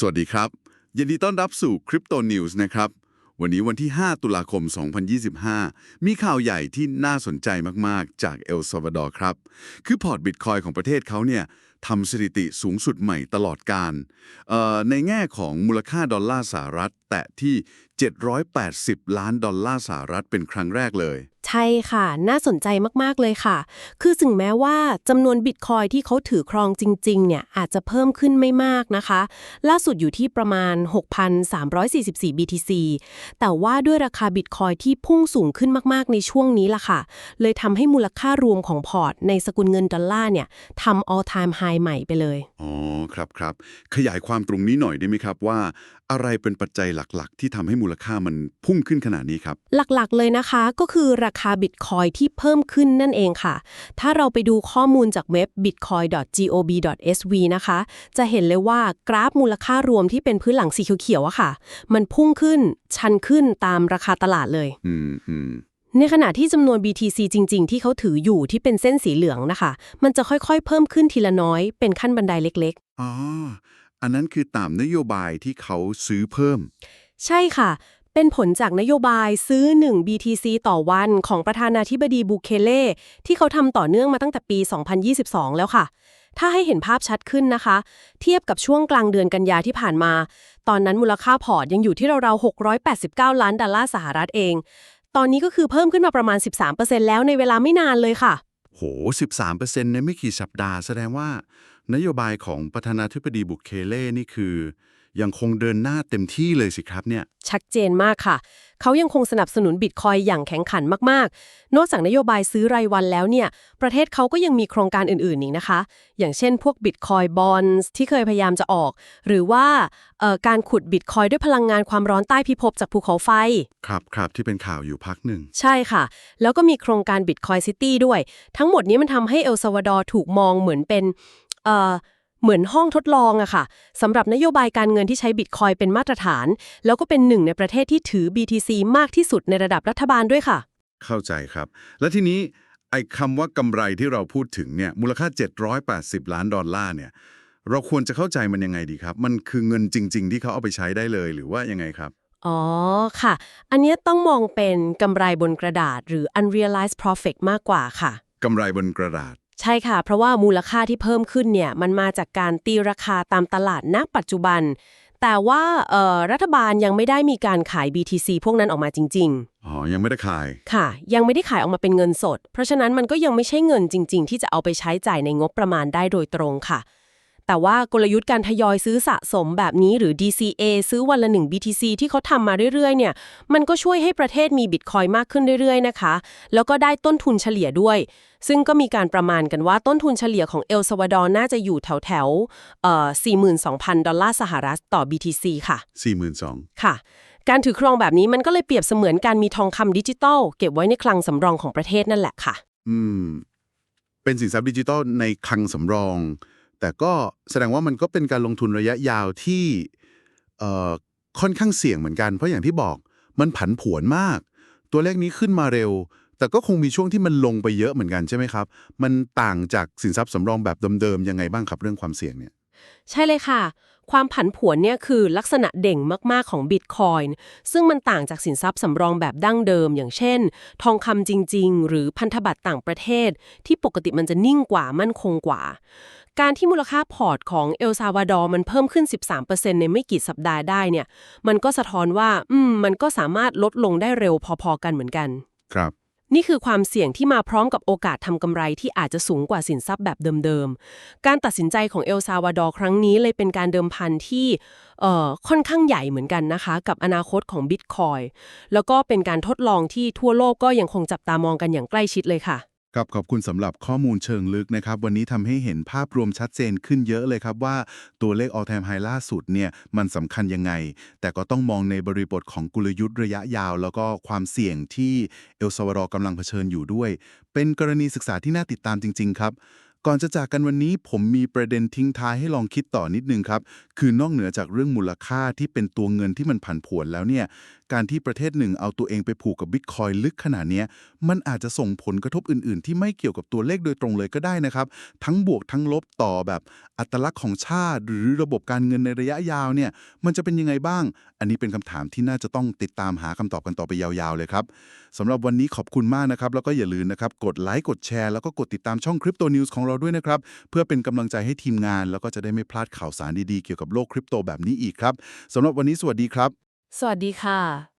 สวัสดีครับยินดีต้อนรับสู่ Crypto News นะครับ วันนี้วันที่ 5 ตุลาคม 2025 มีข่าวใหญ่ที่น่าสนใจมาก ๆ จากเอลซาวาดอร์ครับ คือพอร์ตบิตคอยของประเทศเขาเนี่ยทำสถิติสูงสุดใหม่ตลอดการ ในแง่ของมูลค่าดอลลาร์สหรัฐ แตะที่ 780 ล้านดอลลาร์สหรัฐเป็นครั้งแรกเลย ใช่ค่ะ น่าสนใจมาก ๆ เลยค่ะ คือถึงแม้ว่าจำนวนบิตคอยที่เขาถือครองจริง ๆ เนี่ย อาจจะเพิ่มขึ้นไม่มากนะคะ ล่าสุดอยู่ที่ประมาณ 6,344 BTC แต่ว่าด้วยราคาบิตคอยที่พุ่งสูงขึ้นมาก ๆ ในช่วงนี้ล่ะค่ะ เลยทำให้มูลค่ารวมของพอร์ตในสกุลเงินดอลลาร์เนี่ยทำ all time high ใหม่ไปเลย อ๋อครับครับ ขยายความตรงนี้หน่อยได้ไหมครับว่า อะไรเป็นปัจจัยหลักๆ ที่ทำให้มูลค่ามันพุ่งขึ้นขนาดนี้ครับ หลักๆเลยนะคะก็คือราคาบิตคอยที่เพิ่มขึ้นนั่นเองค่ะ ถ้าเราไปดูข้อมูลจากเว็บ bitcoin.gov.sv นะคะ จะเห็นเลยว่ากราฟมูลค่ารวมที่เป็นพื้นหลังสีเขียวๆอะค่ะ มันพุ่งขึ้นชันขึ้นตามราคาตลาดเลย อืมอืม ในขณะที่จำนวน BTC จริง ๆ ที่เขาถืออยู่ที่เป็นเส้นสีเหลืองนะคะ มันจะค่อยๆ เพิ่มขึ้นทีละน้อยเป็นขั้นบันไดเล็กๆ อ๋อ อันนั้นคือตามนโยบายที่เขาซื้อเพิ่ม ใช่ค่ะ เป็นผลจากนโยบายซื้อ 1 BTC ต่อวันของประธานาธิบดีบูเคเล่ที่เขาทำต่อเนื่องมาตั้งแต่ปี 2022 แล้วค่ะ ถ้าให้เห็นภาพชัดขึ้นนะคะ เทียบกับช่วงกลางเดือนกันยาที่ผ่านมา ตอนนั้นมูลค่าพอร์ตยังอยู่ที่ราวๆ689 ล้านดอลลาร์สหรัฐเอง ตอนนี้ก็คือเพิ่มขึ้นมาประมาณ 13%แล้วในเวลาไม่นานเลยค่ะ โห 13%ในไม่กี่สัปดาห์แสดงว่านโยบายของประธานาธิบดีบุกเคเล่นี่คือ ยังคงเดินหน้าเต็มที่เลยสิครับเนี่ย ชัดเจนมากค่ะ เขายังคงสนับสนุนบิตคอยอย่างแข็งขันมากๆ นอกจากนโยบายซื้อรายวันแล้วเนี่ย ประเทศเขาก็ยังมีโครงการอื่นๆอีกนะคะ อย่างเช่นพวกบิตคอยบอนส์ที่เคยพยายามจะออก หรือว่าเอ่อการขุดบิตคอยด้วยพลังงานความร้อนใต้พิภพจากภูเขาไฟ ครับครับที่เป็นข่าวอยู่พักหนึ่ง ใช่ค่ะ แล้วก็มีโครงการ Bitcoin City ด้วย ทั้งหมดนี้มันทำให้เอลซาวาดอร์ถูกมองเหมือนเป็นเอ่อ เหมือนห้องทดลองอะค่ะสำหรับนโยบายการเงินที่ใช้บิตคอยเป็นมาตรฐาน แล้วก็เป็นหนึ่งในประเทศที่ถือ BTC มากที่สุดในระดับรัฐบาลด้วยค่ะ เข้าใจครับ และทีนี้ไอ้คำว่ากำไรที่เราพูดถึงเนี่ยมูลค่า 780 ล้านดอลลาร์เนี่ยเราควรจะเข้าใจมันยังไงดีครับ มันคือเงินจริง ๆ ที่เขาเอาไปใช้ได้เลยหรือว่ายังไงครับ อ๋อค่ะ อันเนี้ยต้องมองเป็นกำไรบนกระดาษหรือ unrealized profit มากกว่าค่ะกำไรบนกระดาษ ใช่ค่ะ เพราะว่ามูลค่าที่เพิ่มขึ้นเนี่ยมันมาจากการตีราคาตามตลาดณปัจจุบัน แต่ว่าเอ่อรัฐบาลยังไม่ได้มีการขาย BTC พวกนั้นออกมาจริงอ๋อ ยังไม่ได้ขายๆค่ะ ยังไม่ได้ขายออกมาเป็นเงินสด เพราะฉะนั้นมันก็ยังไม่ใช่เงินจริง ๆ ที่จะเอาไปใช้จ่ายในงบประมาณได้โดยตรงค่ะ แต่ว่ากลยุทธ์การทยอยซื้อสะสมแบบนี้หรือ DCA ซื้อวันละ 1 BTC ที่เขาทำมาเรื่อยๆ เนี่ย มันก็ช่วยให้ประเทศมีบิตคอยมากขึ้นเรื่อยๆ นะคะ แล้วก็ได้ต้นทุนเฉลี่ยด้วย ซึ่งก็มีการประมาณกันว่าต้นทุนเฉลี่ยของเอลซาวาดอร์น่าจะอยู่แถวแถวๆเอ่อ42,000 ดอลลาร์สหรัฐต่อ BTC ค่ะ 42,000 ค่ะ การถือครองแบบนี้มันก็เลยเปรียบเสมือนการมีทองคำดิจิตอลเก็บไว้ในคลังสำรองของประเทศนั่นแหละค่ะ อืม เป็นสินทรัพย์ดิจิทัลในคลังสำรอง แต่ก็แสดงว่ามันก็เป็นการลงทุนระยะยาวที่ค่อนข้างเสี่ยงเหมือนกัน เพราะอย่างที่บอกมันผันผวนมาก ตัวเลขนี้ขึ้นมาเร็ว แต่ก็คงมีช่วงที่มันลงไปเยอะเหมือนกันใช่ไหมครับ มันต่างจากสินทรัพย์สำรองแบบเดิมๆยังไงบ้างครับเรื่องความเสี่ยงเนี่ย ใช่เลยค่ะ ความผันผวนเนี่ยคือลักษณะเด่งมากๆของบิตคอยน์ซึ่งมันต่างจากสินทรัพย์สำรองแบบดั้งเดิม อย่างเช่น ทองคำจริง ๆ หรือพันธบัตรต่างประเทศ ที่ปกติมันจะนิ่งกว่ามั่นคงกว่า การที่มูลค่าพอร์ตของเอลซาวาดอร์มันเพิ่มขึ้น 13%ในไม่กี่สัปดาห์ได้เนี่ย มันก็สะท้อนว่า อืม มันก็สามารถลดลงได้เร็วพอๆกันเหมือนกัน ครับ นี่คือความเสี่ยงที่มาพร้อมกับโอกาสทำกำไรที่อาจจะสูงกว่าสินทรัพย์แบบเดิมๆ การตัดสินใจของเอลซาวาดอร์ครั้งนี้เลยเป็นการเดิมพันที่เอ่อค่อนข้างใหญ่เหมือนกันนะคะ กับอนาคตของบิตคอยแล้วก็เป็นการทดลองที่ทั่วโลกก็ยังคงจับตามองกันอย่างใกล้ชิดเลยค่ะ ครับขอบคุณสำหรับข้อมูลเชิงลึกนะครับ วันนี้ทำให้เห็นภาพรวมชัดเจนขึ้นเยอะเลยครับว่าตัวเลข all time high ล่าสุดเนี่ยมันสำคัญยังไง แต่ก็ต้องมองในบริบทของกลยุทธ์ระยะยาว แล้วก็ความเสี่ยงที่เอลซาวาดอร์กำลังเผชิญอยู่ด้วย เป็นกรณีศึกษาที่น่าติดตามจริง ๆ ครับก่อนจะจากกันวันนี้ผมมีประเด็นทิ้งท้ายให้ลองคิดต่อนิดนึงครับ คือนอกเหนือจากเรื่องมูลค่าที่เป็นตัวเงินที่มันผันผวนแล้วเนี่ยการที่ประเทศหนึ่งเอาตัวเองไปผูกกับบิตคอยลึกขนาดนี้มันอาจจะส่งผลกระทบอื่น ๆ ที่ไม่เกี่ยวกับตัวเลขโดยตรงเลยก็ได้นะครับ ทั้งบวกทั้งลบต่อแบบอัตลักษณ์ของชาติ หรือระบบการเงินในระยะยาวเนี่ยมันจะเป็นยังไงบ้าง อันนี้เป็นคำถามที่น่าจะต้องติดตามหาคำตอบกันต่อไปยาวๆเลยครับสำหรับวันนี้ขอบคุณมากนะครับ แล้วก็อย่าลืมนะครับกดไลค์กดแชร์แล้วก็กดติดตามช่อง Crypto News ของเราด้วยนะครับเพื่อเป็นกำลังใจให้ทีมงาน แล้วก็จะได้ไม่พลาดข่าวสารดีๆเกี่ยวกับโลกคริปโตแบบนี้อีกครับสำหรับวันนี้สวัสดีครับ สวัสดีค่ะ